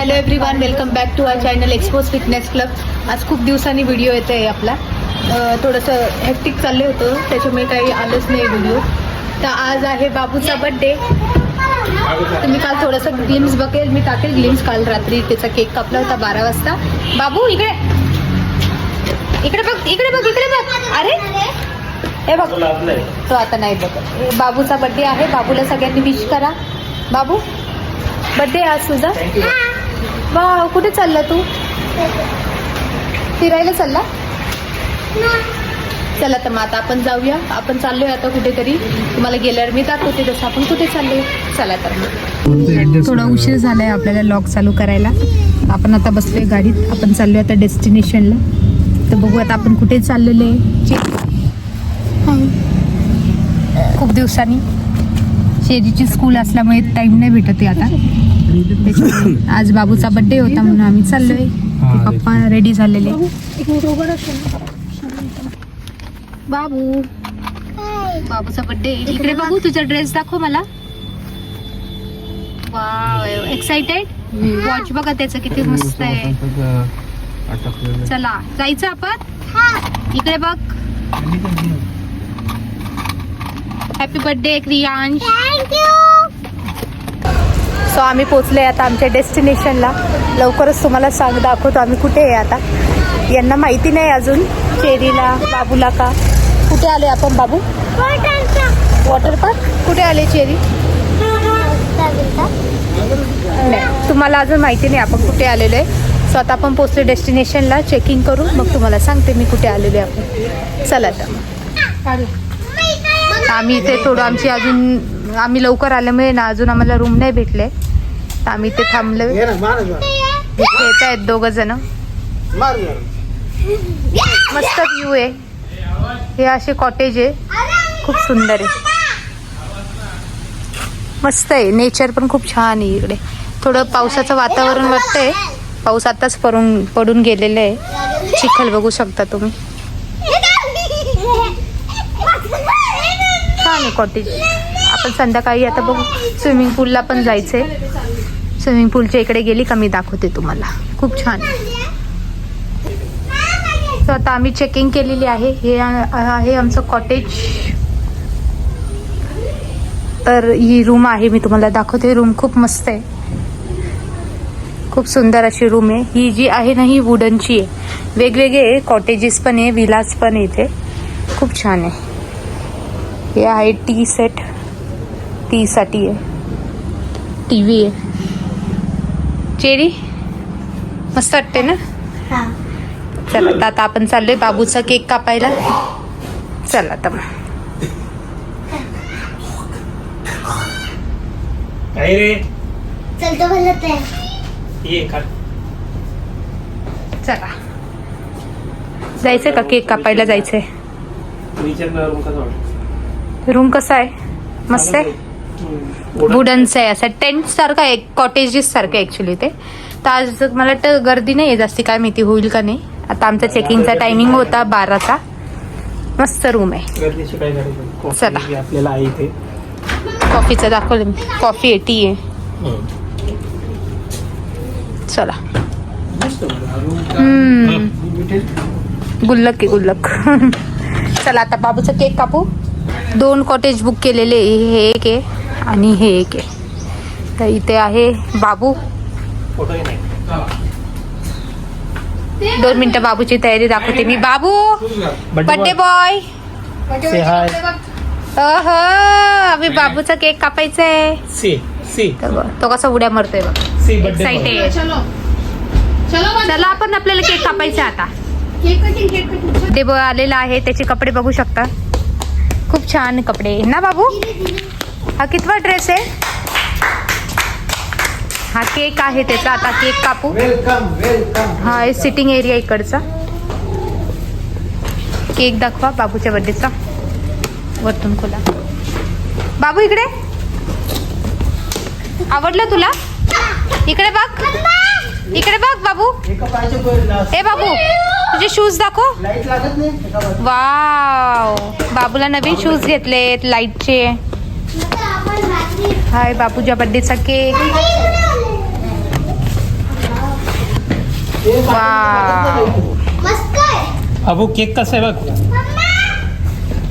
Hello everyone welcome back to our channel expose fitness club आज खूप दिवसांनी video येत आहे आपला थोडंसं हेक्टिक चाललं होतं त्याच्यामुळे काही आलंच नाही व्हिडिओ तर आज आहे बाबूचा बड्डे तुम्ही काल थोडंसं ग्लिम्स बघेल मी टाकेल ग्लिम्स काल रात्री त्याचा केक कापला होता बारा वाजता. बाबू इकडे. इकडे बघ इकडे बघ इकडे बघ. अरे. हे बघ. तो आता नाही बघत. बाबूचा बड्डे आहे बाबूला सगळ्यांनी विश करा. बाबू बड्डे आज तुझा. वा कुठे चालला तू? फिरायला चालला? चला तर मग आता आपण जाऊया. आपण चाललोय आता कुठेतरी. तुम्हाला गेल्यावर मी दाखवते तसं आपण कुठे चाललोय. चला तर मग. थोडा उशीर झालाय आपल्याला लॉक चालू करायला. आपण आता बसलोय गाडीत. आपण चाललोय आता डेस्टिनेशनला. तर बघू आता आपण कुठे चाललेलो आहे. खूप दिवसांनी. शेरीची स्कूल असल्यामुळे टाइम नाही भेटत आहे आता. त्याच्यामुळे आज बाबूचा बर्थडे होता म्हणून आम्ही चाललोय. पप्पा रेडी झालेले. बाबू बाबूचा बर्थडे इकडे बघू तुझा ड्रेस दाखव मला. वाव एक्साइटेड वॉच बघा त्याचं किती मस्त आहे. चला जायचं आपण? इकडे बघ. Happy birthday Kriyansh. सो आम्ही पोचले आता आमच्या डेस्टिनेशनला. लवकरच तुम्हाला सांग दाखवतो आम्ही कुठे आहे आता. यांना माहिती नाही अजून चेरीला बाबूला का? कुठे आले आपण बाबू? वॉटर पार्क कुठे आले चेरी? नाही तुम्हाला अजून माहिती नाही आपण कुठे आलेलो आहे. सो आता आपण पोचले डेस्टिनेशनला चेकिंग करू मग तुम्हाला सांगते मी कुठे आलेलो आहे आपण. चला तर आम्ही इथे थोडं आमची अजून आम्ही लवकर आल्यामुळे ना अजून आम्हाला रूम नाही भेटले. तर आम्ही इथे थांबलो. येत आहेत दोघ जण. मस्त व्ह्यू आहे. हे असे कॉटेज आहे. खूप सुंदर आहे. मस्त आहे. नेचर पण खूप छान आहे इकडे. थोडं पावसाचं वातावरण वाटतंय. पाऊस आताच पडून पडून गेलेलं आहे. चिखल बघू शकता तुम्ही. छान आहे कॉटेज आपण संध्याकाळी आता बघू. स्विमिंग पूलला पण जायचंय. स्विमिंग पूलच्या इकडे गेली का मी दाखवते तुम्हाला. खूप छान. सो तर आता आम्ही चेकिंग केलेली आहे. हे आहे आमचं कॉटेज तर ही रूम आहे मी तुम्हाला दाखवते. रूम खूप मस्त आहे. खूप सुंदर अशी रूम आहे. ही जी आहे ना ही वुडनची आहे. वेगवेगळे कॉटेजेस पण आहे विलास पण आहे इथे. खूप छान आहे. हे आहे टी सेट टी साठी आहे. टी व्ही आहे. चेरी? मस्त वाटते ना? चला तर आता आपण चाललोय बाबूचा केक कापायला. चला तर मग. काय रे? चलतो भलत आहे. ये काढ. चला. जायचंय का केक कापायला जायचंय? रूम कसा आहे? मस्त आहे. वुडनचं आहे असं. टेंट सारखं आहे कॉटेजेस सारखं आहे ऍक्च्युली ते. तर आज मला वाटतं गर्दी नाही आहे जास्ती काय माहिती होईल का नाही. आता आमचा चेकिंगचा टायमिंग होता बाराचा. मस्त रूम आहे. चला. आपल्याला आहे इथे. कॉफीचं दाखवलं मी. कॉफी आहे टी आहे. चला. मस्त हम्म. गुल्लक आहे गुल्लक. चला आता बाबूचा केक कापू. दोन कॉटेज बुक केलेले. हे एक आहे. आणि हे एक आहे. तर इथे आहे बाबू. फोटोही नाही दोन मिनिटं बाबूची तयारी दाखवते मी. बाबू बर्थडे बॉय अह आम्ही बाबूचा केक कापायचा आहे सी सी तर बघ, तो कसा उड्या मारतोय बघ. एक्साइटेड चला. आपण आपल्याला केक कापायचा आहे आता ते बघ आलेला आहे त्याचे कपडे बघू शकता. खूप छान कपडे. आहे ना बाबू? हा कितवा ड्रेस आहे? हा केक आहे त्याचा. आता केक कापू. वेलकम वेलकम हा सिटिंग एरिया इकडचा. केक दाखवा बाबूच्या बर्थडेचा वरतून खोला. बाबू इकडे? आवडलं तुला? इकडे बघ. इकडे बघ बाबू. ए बाबू तुझे शूज दाखव. वाव बाबूला नवीन शूज घेतलेत लाईटचे हाय बापू बर्थडेचा केक अबू केक कसा आहे बघ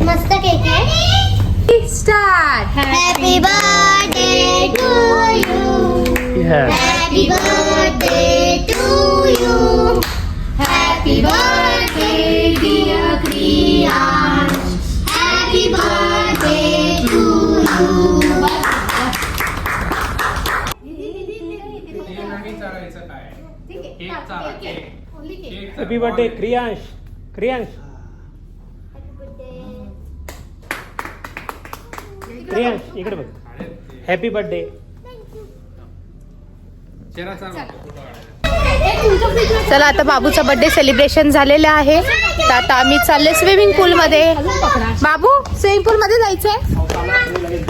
मस्त केक आहे start happy birthday to you happy birthday happy birthday Kriyansh Kriyansh Kriyansh इकडे बघ हॅपी बर्थडे चला आता बाबूचा बर्थडे सेलिब्रेशन झालेलं आहे. तर आता आम्ही चालले स्विमिंग पूल मध्ये. बाबू स्विमिंग पूल मध्ये जायचंय?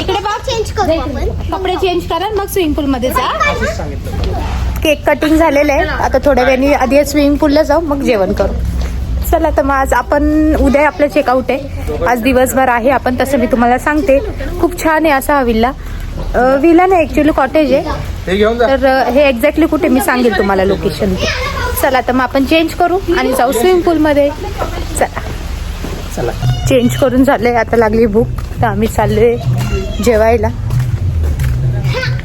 इकडे बाब चेंज करू आपण. कपडे चेंज करा मग स्विमिंग पूल मध्ये जा. केक कटिंग झालेलं आहे. आता थोड्या वेळाने आधी स्विमिंग पूलला जाऊ मग जेवण करू. चला तर मग आज आपण उद्या आपलं चेकआउट आहे. आज दिवसभर आहे. आपण तसं मी तुम्हाला सांगते. खूप छान आहे असा हा विल्ला. विला नाही ॲक्च्युली कॉटेज आहे. हे तर हे एक्झॅक्टली कुठे मी सांगेल तुम्हाला लोकेशन चला तर मग आपण चेंज करू आणि जाऊ स्विमिंग पूलमध्ये चला. चला. चेंज करून झाले आता लागली भूक. तर आम्ही चाललोय जेवायला.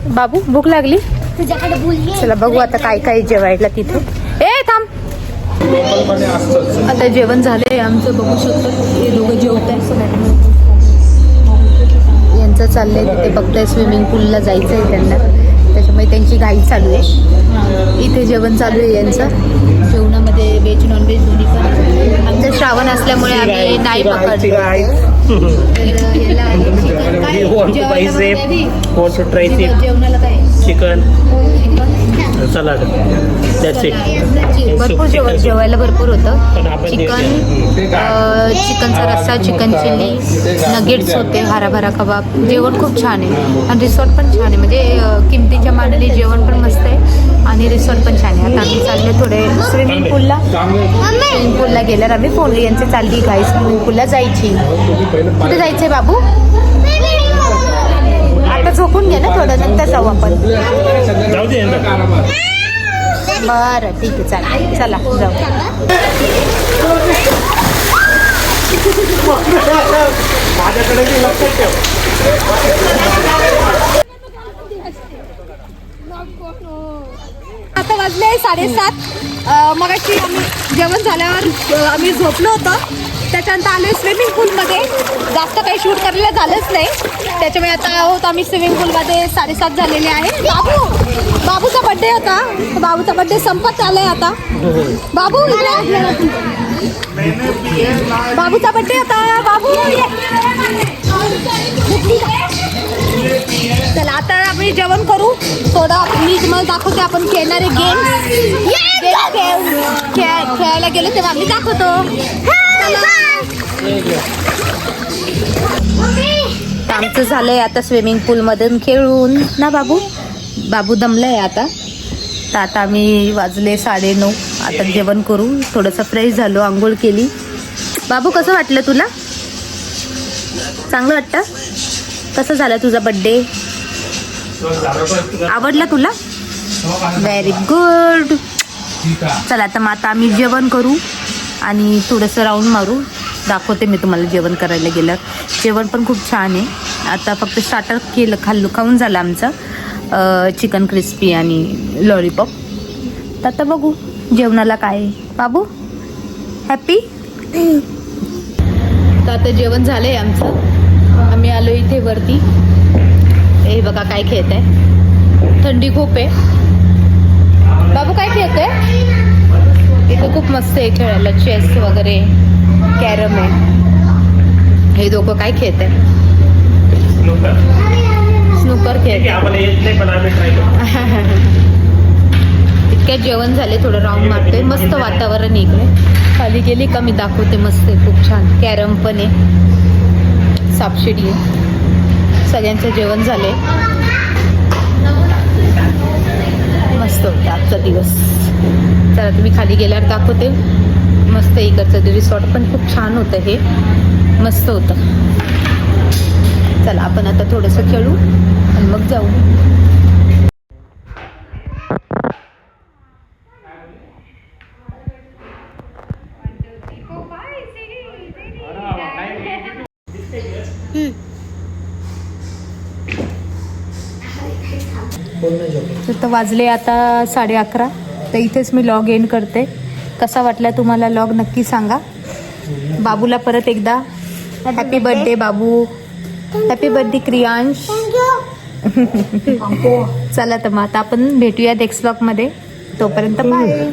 बाबू भूक लागली? तुझ्याकडे बोलली चला बघू आता काय काय जेवायला तिथे. ए थांब. आता जेवण झालंय आमचं बघू शकतो. हे दोघं जेवत आहे यांचं चाललंय तिथे बघताय स्विमिंग पूलला जायचंय त्यांना. त्याच्यामुळे त्यांची घाई चालू आहे. इथे जेवण चालू आहे यांचं. जेवणामध्ये व्हेज नॉन व्हेज दोन्ही पण आमचं श्रावण असल्यामुळे आम्ही नाही आहे try जेव- safe? जेवणाला काय? चिकन. सलाड. भरपूर जेवण जेवायला भरपूर होतं. चिकन चिकनचा रस्सा चिकन चिल्ली नगेट्स होते हराभरा कबाब. जेवण खूप छान आहे. आणि रिसॉर्ट पण छान आहे. म्हणजे किमतीच्या मानाने जेवण पण मस्त आहे आणि रिसॉर्ट पण छान आहे. आता आम्ही चालले थोडे स्विमिंग पूलला स्विमिंग पूलला गेल्यावर आम्ही फोन यांची चालली गाई स्विमिंग पूलला जायची. कुठे जायचंय बाबू? आता झोपून घे ना थोडं नंतर जाऊ आपण. बरं ठीक आहे चालेल. चला जाऊ. आता वाजले साडेसात. मगाशी आम्ही जेवण झाल्यावर आम्ही झोपलो होतो. त्याच्यानंतर आलो स्विमिंग पूलमध्ये जास्त काही शूट करायला झालंच नाही. त्याच्यामुळे आता आहोत आम्ही स्विमिंग पूलमध्ये साडेसात झालेले आहे. बाबू, बाबूचा बड्डे होता. बाबूचा बड्डे संपत आलाय आता. बाबू. बाबूचा बड्डे होता. बाबू. चला, आता आम्ही जेवण करू. थोडं मी तुम्हाला दाखवते, आपण खेळणारे गेम खेळायला गेलो तेव्हा आम्ही दाखवतो. आमचं झालंय आता स्विमिंग पूल मधून खेळून. ना बाबू? बाबू दमलाय आता. तर आता आम्ही वाजले साडेनऊ. आता जेवण करू. थोडंसं फ्रेश झालो आंघोळ केली. बाबू कसं वाटलं तुला? चांगलं वाटतं? कसं झालं तुझा बड्डे आवडला तुला? व्हेरी गुड चला आता मग आता आम्ही जेवण करू आणि थोडंसं राऊंड मारू. दाखवते मी तुम्हाला जेवण करायला गेलं जेवण पण खूप छान आहे. आता फक्त स्टार्टर केलं खाल्लं खाऊन झालं आमचं. चिकन क्रिस्पी आणि लॉलीपॉप तर आता बघू जेवणाला काय बाबू हॅपी तर आता जेवण झालं आहे आमचं. आम्ही आलो इथे वरती. हे बघा काय खेळत आहे थंडी खूप आहे. बाबू काय खेळतोय? इथं खूप मस्त आहे खेळायला. चेस वगैरे. कॅरम आहे. हे दोघं काय खेळत आहे? स्नूकर करू इतक्यात जेवण झाले थोडं राऊंड मारतोय. मस्त वातावरण इकडे. खाली गेली का मी दाखवते मस्त आहे खूप छान. कॅरम पण आहे. सापशिडी आहे. सगळ्यांचं जेवण झालंय. मस्त होतं आजचा दिवस. चला तुम्ही खाली गेल्यावर दाखवते. मस्त इकडचं ते रिसॉर्ट पण खूप छान होतं हे. मस्त होतं. चला आपण आता थोडंसं खेळू आणि मग जाऊ. तर वाजले आता साडे अकरा. तर इथेच मी लॉग इन करते. कसा वाटला तुम्हाला लॉग नक्की सांगा. बाबूला परत एकदा happy birthday Babu. Happy birthday Kriyansh. चला तर मग आता आपण भेटूया नेक्स्ट ब्लॉगमध्ये तोपर्यंत बाय